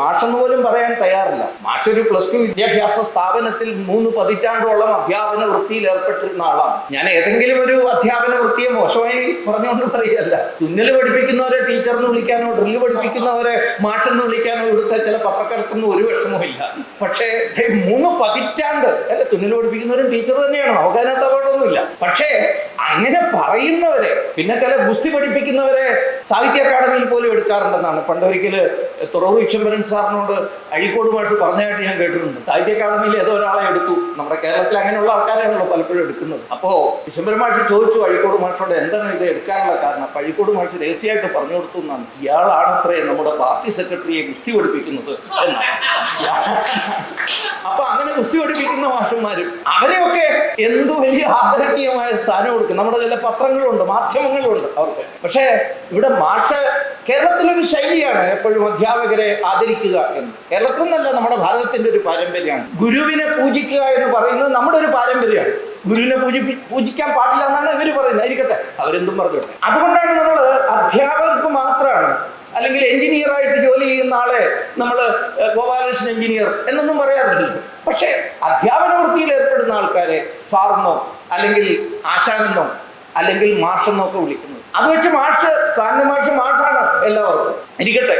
മാഷെന്ന് പോലും പറയാൻ തയ്യാറില്ല. മാഷ് ഒരു പ്ലസ് ടു വിദ്യാഭ്യാസ സ്ഥാപനത്തിൽ മൂന്ന് പതിറ്റാണ്ടോളം അധ്യാപന വൃത്തിയിൽ ഏർപ്പെട്ടിരുന്ന ആളാണ്. ഞാൻ ഏതെങ്കിലും ഒരു അധ്യാപന വൃത്തിയെ മോശമായി പറഞ്ഞുകൊണ്ട് പറയല്ല തുന്നൽ പഠിപ്പിക്കുന്നവരെ ടീച്ചറിന് വിളിക്കാനോ ഡ്രില്ല് പഠിപ്പിക്കുന്നവരെ മാഷെന്ന് വിളിക്കാനോ ഇവിടുത്തെ ചില പത്രക്കാർക്കൊന്നും ഒരു വിഷമവും ഇല്ല. പക്ഷേ മൂന്ന് പതിറ്റാണ്ട് തുന്നൽ പഠിപ്പിക്കുന്നവരും ടീച്ചർ തന്നെയാണ്. നമുക്ക് അപകടമൊന്നുമില്ല. പക്ഷേ അങ്ങനെ പറയുന്നവരെ പിന്നെ ചില ഗുസ്തി പഠിപ്പിക്കുന്നവരെ സാഹിത്യ അക്കാദമിയിൽ പോലും എടുക്കാറുണ്ടെന്നാണ്. പണ്ടൊരിക്കൽ തുറവൂർ ഈശ്വരൻ സാറിനോട് അഴീക്കോട് മാഷ് പറഞ്ഞതായിട്ട് ഞാൻ കേട്ടിട്ടുണ്ട്. സാഹിത്യ അക്കാദമിയിൽ ഏതോ ഒരാളെ എടുത്തു. നമ്മുടെ കേരളത്തിൽ അങ്ങനെയുള്ള ആൾക്കാരാണല്ലോ പലപ്പോഴും എടുക്കുന്നത്. അപ്പോ ഈശ്വരൻ മാഷ് ചോദിച്ചു അഴീക്കോട് മാഷോട് എന്താണ് ഇത് എടുക്കാനുള്ള കാരണം? അപ്പൊ അഴീക്കോട് മാഷ് രഹസ്യമായിട്ട് പറഞ്ഞു കൊടുത്തു എന്നാണ്. ഇയാളാണത്രേ നമ്മുടെ പാർട്ടി സെക്രട്ടറിയെ ഗുസ്തി പഠിപ്പിക്കുന്നത് എന്നാണ്. അപ്പൊ അങ്ങനെ ഗുസ്തി പഠിപ്പിക്കുന്ന മാഷന്മാരും അവരെയൊക്കെ എന്തു വലിയ ആദരണീയമായ സ്ഥാനം കൊടുക്കും. നമ്മുടെ ചില പത്രങ്ങളുണ്ട് മാധ്യമങ്ങളുണ്ട് അവർക്ക്. പക്ഷേ ഇവിടെ മാഷ കേരളത്തിലൊരു ശൈലിയാണ് എപ്പോഴും അധ്യാപകരെ ആദരിക്കുക എന്ന്. കേരളത്തിൽ നിന്നല്ല നമ്മുടെ ഭാരതത്തിന്റെ ഒരു പാരമ്പര്യമാണ്. ഗുരുവിനെ പൂജിക്കുക എന്ന് പറയുന്നത് നമ്മുടെ ഒരു പാരമ്പര്യമാണ്. ഗുരുവിനെ പൂജി പൂജിക്കാൻ പാടില്ല എന്നാണ് ഇവർ പറയുന്നത്. ആയിരിക്കട്ടെ അവരെന്തും പറഞ്ഞോട്ടെ. അതുകൊണ്ടാണ് നമ്മൾ അധ്യാപകർക്ക് മാത്രമാണ് അല്ലെങ്കിൽ എഞ്ചിനീയർ ആയിട്ട് ജോലി ചെയ്യുന്ന ആളെ നമ്മൾ ഗോപാലകൃഷ്ണൻ എഞ്ചിനീയർ എന്നൊന്നും പറയാറില്ലല്ലോ പക്ഷേ അധ്യാപന വൃത്തിയിൽ ഏർപ്പെടുന്ന ആൾക്കാരെ സാറെന്നോ അല്ലെങ്കിൽ ആശാനെന്നോ അല്ലെങ്കിൽ മാഷെന്നോ ഒക്കെ വിളിക്കുന്നത് അത് വെച്ച് മാഷ് സാറിന് മാഷ് മാഷാണ് എല്ലാവർക്കും. ഇരിക്കട്ടെ.